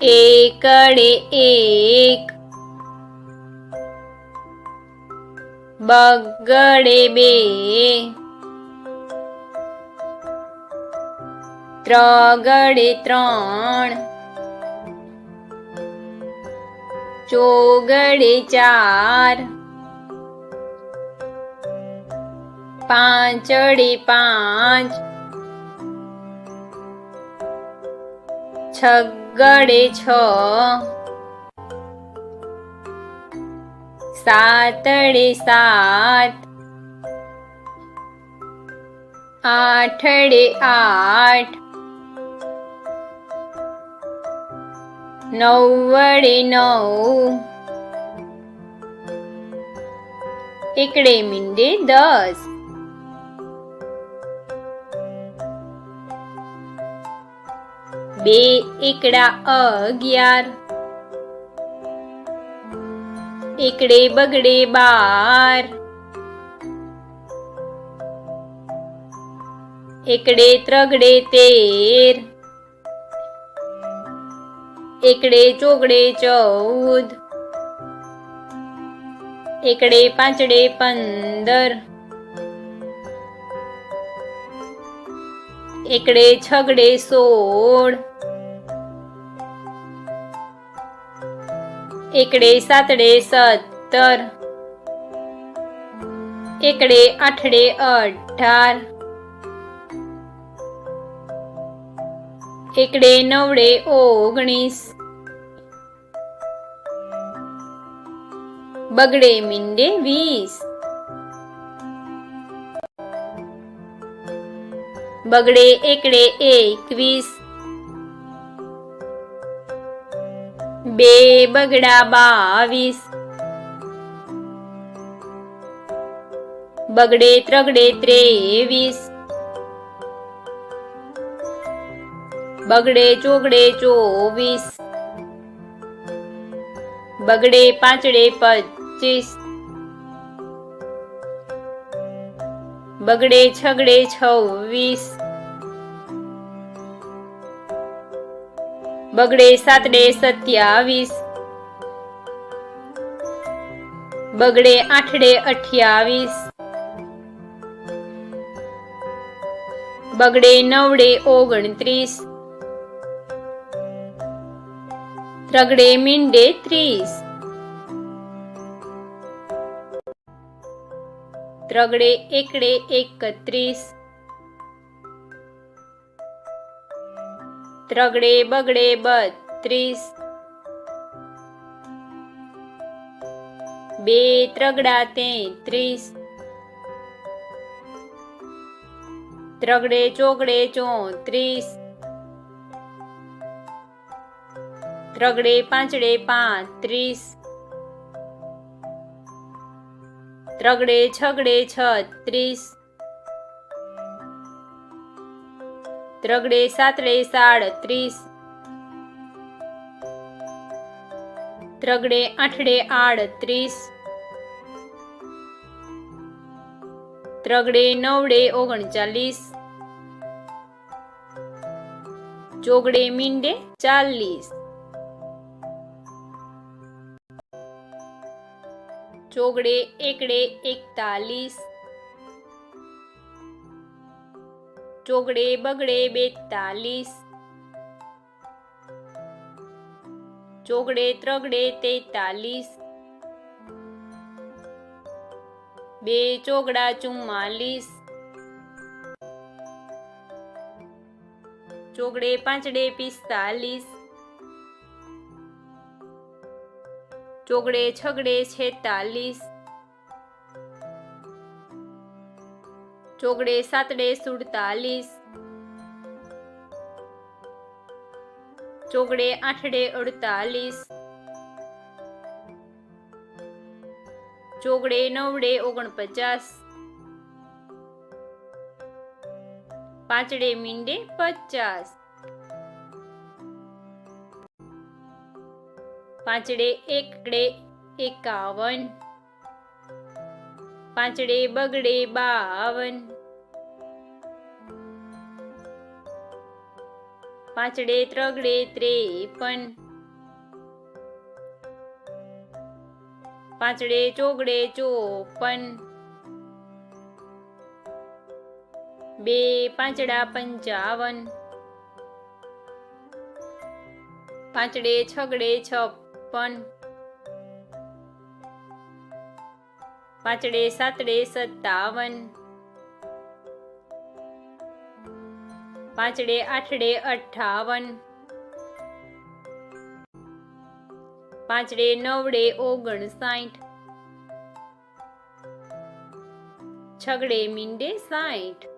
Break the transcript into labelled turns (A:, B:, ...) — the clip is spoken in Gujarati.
A: એકડે એક. બગડે બે. ત્રગડે ત્રણ. ચોગડે ચાર. પાંચડે પાંચ. છગડે છ. સાતડે સાત. આઠડે આઠ. નવડે નવ. એકડે મીંડે દસ. બે એકડા અગિયાર. એકડે બગડે બાર. એકડે ત્રગડે તેર. એકડે ચોગડે ચૌદ. એકડે પાંચડે પંદર. એકડે છગડે સોળ. એકડે સાતડે સત્તર. એકડે આઠડે અઢાર. એકડે નવડે ઓગણીસ. બગડે મીંડે વીસ. બગડે એકડે એકવીસ. બે બગડા બાવીસ. બગડે ત્રગડે ત્રેવીસ. બગડે ચોગડે ચોવીસ. બગડે પાંચડે પચીસ. બગડે છગડે છવ્વીસ. બગડે સાતડે સત્યાવીસ. બગડે આઠડે અઠ્યાવીસ. બગડે નવડે ઓગણત્રીસ. ત્રગડે મીંડે ત્રીસ. ત્રગડે એકડે એકત્રીસ. ત્રગડે બગડે બત્રીસ. બે ત્રગડા તેત્રીસ. ત્રગડે ચોગડે ચોત્રીસ. ત્રગડે પાંચડે પાંત્રીસ. ત્રગડે છગડે છત્રીસ. ત્રગડે સાતડે સાડત્રીસ ત્રગડે આઠડે આડત્રીસ ત્રગડે નવડે ઓગણચાલીસ. ચોગડે મીંડે ચાલીસ. ચોગડે એકડે એકતાલીસ. ચોગડે બગડે બેતાલીસ. ચોગડે ત્રગડે તેતાલીસ. બે ચોગડા ચુમ્માલીસ. ચોગડે પાંચડે પિસ્તાલીસ. ચોગડે છગડે છેતાલીસ. ચોગડે સાતડે સુડતાલીસ. ચોગડે આઠડે અડતાલીસ. ચોગડે નવડે ઓગણપચાસ. પાંચડે મીંડે પચાસ. પાંચડે એકડે એકાવન. પાંચડે બગડે બાવન. પાંચડે ત્રગડે ત્રેપન. પાંચડે ચોગડે ચોપન. બે પાંચડા પંચાવન. પાંચડે છગડે છપ્પન. પાંચડે સાતડે સત્તાવન. પાંચડે આઠડે અઠ્ઠાવન. પાંચડે નવડે ઓગણસાઠ. છગડે મીંડે સાઠ.